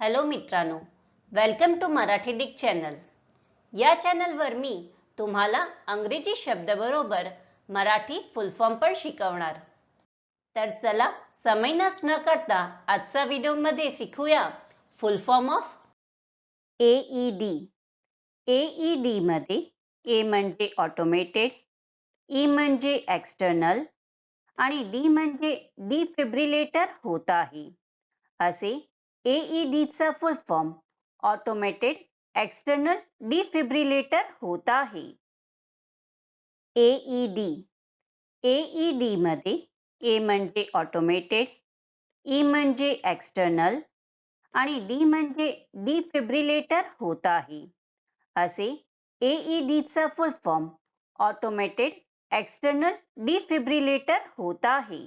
Hello मित्रांनो welcome to Marathi डिक channel या चॅनलवर मी तुम्हाला अंग्रेजी शब्दाबरोबर मराठी फुल फॉर्म पण शिकवणार. तर चला समय नस न करता आजचा व्हिडिओमध्ये शिकूया full form of A E D A E D मध्ये ए म्हणजे ऑटोमेटेड ई e म्हणजे एक्सटर्नल आणि डी म्हणजे डिफिब्रिलेटर होत आहे. असे एईडीचा full form automated external defibrillator होत आहे. एईडी एईडी मध्ये ए म्हणजे ऑटोमेटेड ई e म्हणजे एक्सटर्नल आणि डी म्हणजे डिफिब्रिलेटर होत आहे. असे एईडीचा full form automated external defibrillator होत आहे.